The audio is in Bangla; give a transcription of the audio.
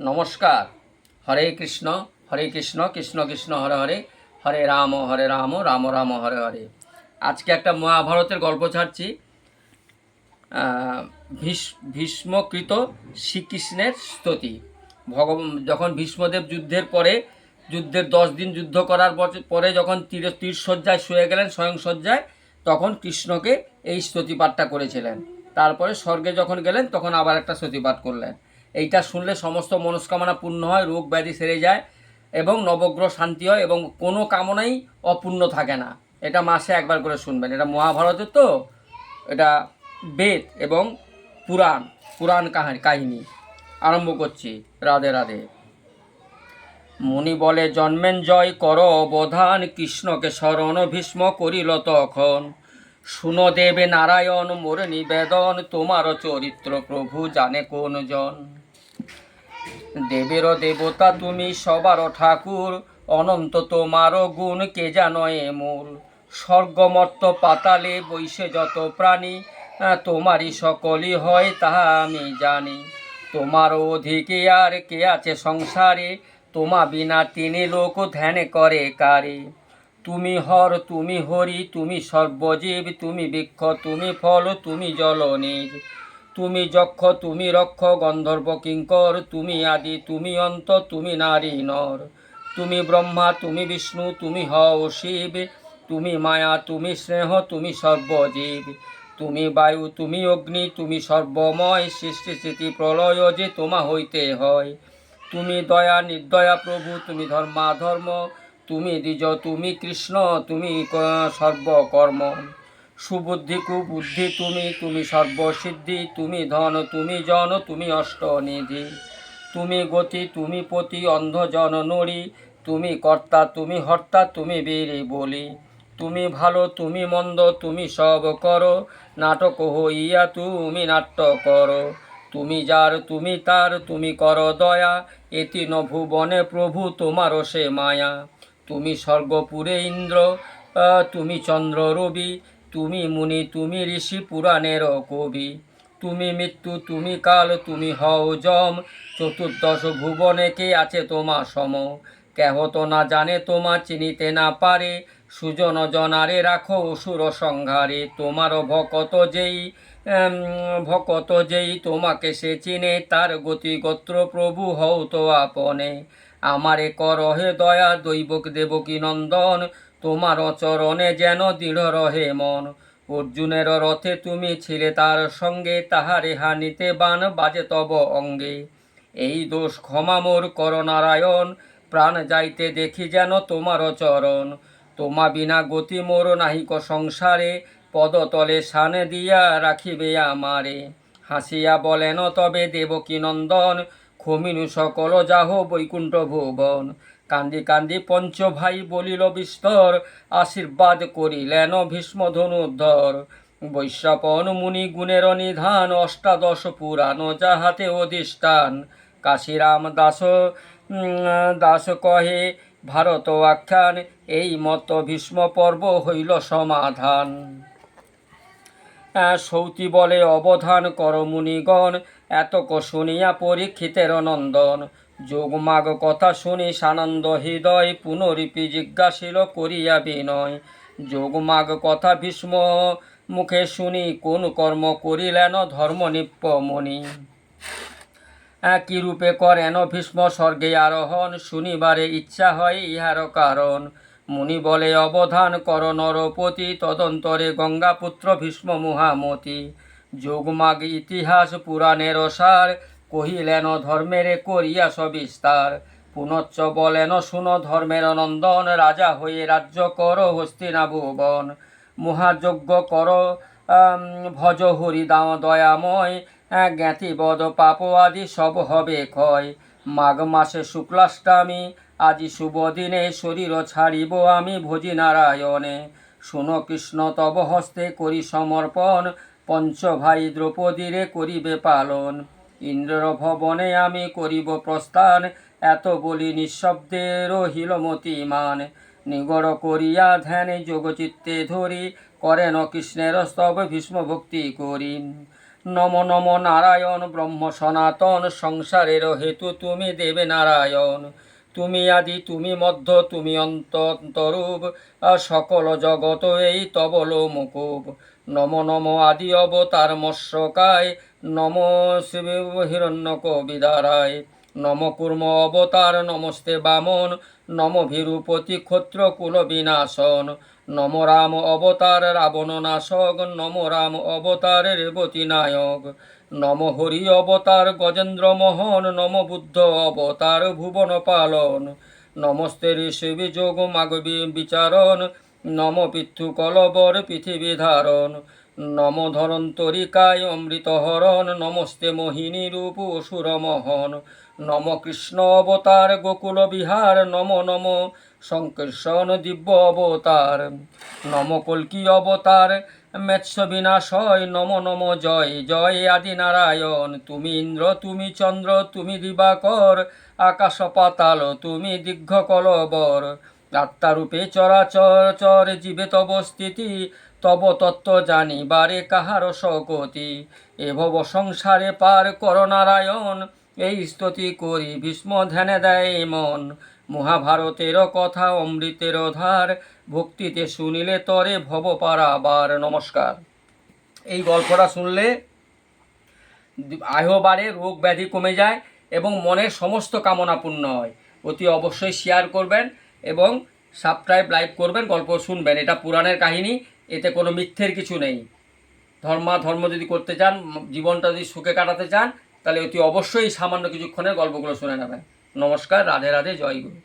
নমস্কার। হরে কৃষ্ণ হরে কৃষ্ণ কৃষ্ণ কৃষ্ণ, হরে হরে। হরে রাম হরে রাম রাম রাম, হরে হরে। আজকে একটা মহাভারতের গল্প ছাড়ছি। ভীষ্মকৃত শ্রীকৃষ্ণের স্তুতি। ভগবান যখন ভীষ্মদেব যুদ্ধের পরে, যুদ্ধের দশ দিন যুদ্ধ করার পর- যখন তীর তীর সজ্জায় শুয়ে গেলেন স্বয়ং সজ্জায় তখন কৃষ্ণকে এই স্তুতিপাঠটা করেছিলেন। তারপরে স্বর্গে যখন গেলেন, তখন আবার একটা স্তুতিপাঠ করলেন। এইটা শুনলে সমস্ত মনস্কামনা পূর্ণ হয়, রোগ ব্যাধি সেরে যায় এবং নবগ্রহ শান্তি হয় এবং কোনো কামনাই অপূর্ণ থাকে না। এটা মাসে একবার করে শুনবেন। এটা মহাভারতের তো, এটা বেদ এবং পুরাণ পুরাণ কাহিনী কাহিনী। আরম্ভ করছি। রাধে রাধে। মুনি বলে, জন্মেন জয় কর অবধান, কৃষ্ণকে শরণ ভীষ্ম করিল তখন। শুনো দেবে নারায়ণ, মোর নিবেদন, তোমার চরিত্র প্রভু জানে কোন জন দেবের দেবতা, তুমি সবার ঠাকুর। অনন্ত তোমার গুণ, কে জানো এ মূল? স্বর্গমর্ত পাতালে বৈশে যত প্রাণী তোমারই সকলই হয় তাহা আমি জানি। তোমার অধিকে আর কে আছে সংসারে, তোমা বিনা তিনি লোক ধ্যান করে কারে। তুমি হর, তুমি হরি, তুমি সর্বজীব, তুমি বৃক্ষ, তুমি ফল, তুমি জল নিজ তুমি যক্ষ, তুমি রক্ষ, গন্ধর্ব, কিঙ্কর, তুমি আদি, তুমি অন্ত, তুমি নারী নর। তুমি ব্রহ্মা, তুমি বিষ্ণু, তুমি হও শিব। তুমি মায়া, তুমি স্নেহ, তুমি সর্বজীব। তুমি বায়ু, তুমি অগ্নি, তুমি সর্বময় সৃষ্টি স্থিতি প্রলয় যে তোমা হইতে হয়। তুমি দয়া, নির্দয়া প্রভু, তুমি ধর্মাধর্ম। তুমি দ্বিজ, তুমি কৃষ্ণ, তুমি সর্বকর্ম। সুবুদ্ধি, কুবুদ্ধি, তুমি তুমি সর্বসিদ্ধি, তুমি ধন, তুমি জন, তুমি অষ্টনিধি। তুমি গতি, তুমি পতি অন্ধজন নড়ি তুমি কর্তা, তুমি হর্তা, তুমি বীরে, বলি। তুমি ভালো, তুমি মন্দ, তুমি সব করো। নাটক হইয়া তুমি নাট্য করো। তুমি যার, তুমি তার, তুমি কর দয়া। এতি নভুবনে প্রভু তোমারও সে মায়া। তুমি স্বর্গপুরে ইন্দ্র তুমি চন্দ্র রবি। তুমি মুনি, তুমি ঋষি পুরাণের কবি। তুমি মৃত্যু, তুমি কাল, তুমি হও যম। চতুর্দশ ভুবনে কে আছে তোমার সম? কেহ তো না জানে তোমা চিনিতে না পারে। সুজন জনারে রাখো অসুর সংহারে। তোমার ভকত যেই ভকত যেই তোমাকে সে চিনে, তার গতি গোত্র প্রভু হও তো আপনে। আমারে কর হে দয়া, দৈবক দেবকী নন্দন। তোমার চরণে যেন দৃঢ় রহে মন। অর্জুনের রথে তুমি ছিলে তার সঙ্গে, তাহারে হানিতে বান বাজে তব অঙ্গে। এই দোষ ক্ষমা মোর কর নারায়ণ, প্রাণ যাইতে দেখি যেন তোমার চরণ। তোমা বিনা গতি মোর নাহিক সংসারে, পদতলে সানে দিয়া রাখিবে আমারে। হাসিয়া বলেন, তবে দেবকী নন্দন, খমিনু সকল যাহ বৈকুণ্ঠ ভুবন। কান্দি কান্দি পঞ্চ ভাই বলিল, বিস্তর আশীর্বাদ করিলেন ভীষ্ম ধনুর্ধর। বৈশ্যাপন মুনি গুণের নিধান, অষ্টাদশ পুরাণ যাহাতে অধিষ্ঠান। কাশিরাম দাস দাস কহে, ভারত আখ্যান, এই মত ভীষ্ম পর্ব হইল সমাধান। সৌতি বলে, অবধান কর মুনিগণ, এতক শুনিয়া পরীক্ষিতের নন্দন। যোগমাগ কথা শুনি সানন্দ হৃদয় পুনরিপি জিজ্ঞাসিল করিয়া বিনয়। যোগমাগ কথা ভীষ্ম, মুখে শুনি কোন কর্ম করিলেন ধর্ম নিপ্পমণি কি রূপে করেন ভীষ্ম স্বর্গে আরোহণ, শুনিবারে ইচ্ছা হয় ইহার কারণ। মুনি বলে, অবধান কর নরপতি, তদন্তরে গঙ্গাপুত্র ভীষ্ম মহামতি। যোগমাগ ইতিহাস পুরাণের সার কহিলেন ধর্মেরে করিয়া সবিস্তার। পুনশ্চ বলেন শুন ধর্মের নন্দন রাজা হয়ে রাজ্য কর হস্তিনা ভুবন। মহাযজ্ঞ কর ভজ হরি দাম দয়াময়। আহ, জ্ঞাতি পাপ আদি সব হবে ক্ষয়। মাঘ মাসে শুক্লাষ্টমী আজি শুভ দিনে শরীর ছাড়িব আমি ভোজি নারায়ণে শুনো কৃষ্ণ তব হস্তে করি সমর্পণ। পঞ্চ ভাই দ্রৌপদীরে করিবে পালন। ইন্দ্র ভবনে আমি করিব প্রস্থান, এত বলি নিঃশব্দে রহিল মতিমান। নিগড় করিয়া ধ্যানে যোগচিত্তে ধরি, করেন কৃষ্ণের স্তব ভীষ্ম ভক্তি করি। নম নম নারায়ণ ব্রহ্ম সনাতন, সংসারের হেতু তুমি দেবে নারায়ণ। তুমি আদি, তুমি মধ্য, তুমি অন্তরূপ, সকল জগত এই তবল মুকুব। নম নম আদি অবতার মৎস্যকায়, নম শিব হিরণ্য কবিদারায় নম কুর্ম অবতার, নমস্তে বামন। নম ভীরুপতি ক্ষত্র কুল বিনাশন। নম রাম অবতার, রাবণ নাশক। নম রাম অবতার, রেবতী নায়ক। নম হরি অবতার, গজেন্দ্র মোহন। নম বুদ্ধ অবতার, ভুবন পালন। নমস্তে ঋষি যোগ মাগবী বিচারণ। নম পিতৃ কলবর পৃথিবী ধারণ, নম ধরন্তরিকায় অমৃত হরণ নমস্তে মোহিনী রূপ মহন নম কৃষ্ণ অবতার গোকুল বিহার, নম নম সংকর্ষণ দিব্য অবতার, নম কল্কি অবতার মেৎস বিনাশয়, নম নম জয় জয় আদি নারায়ণ, তুমি ইন্দ্র, তুমি চন্দ্র, তুমি দিবাকর, আকাশ পাতাল, তুমি দীর্ঘ কলবর আত্মারূপে চরাচর চর জীবে তব স্থিতি, তব তত্ত্ব জানিবারে কাহার শকতি এ ভব সংসারে পার কর নারায়ণ, এই স্তুতি করি ভীষ্ম ধ্যানে দেয় মন। মহাভারতের কথা অমৃতের ধার, ভক্তিতে শুনিলে তরে ভব পারাবার। নমস্কার। এই গল্পটা শুনলে আয়ু বাড়ে রোগ ব্যাধি কমে যায় এবং মনের সমস্ত কামনা পূর্ণ হয়। অতি অবশ্যই শেয়ার করবেন। এবং সাবস্ক্রাইব লাইক করবেন, গল্প শুনবেন। এটা পুরাণের কাহিনী, এতে কোনো মিথ্যের কিছু নেই। ধর্মা, ধর্ম যদি করতে চান জীবনটা যদি সুখে কাটাতে চান, তাহলে অতি অবশ্যই সামান্য কিছুক্ষণের গল্পগুলো শুনে নেবেন। নমস্কার, রাধে রাধে, জয় গুরু।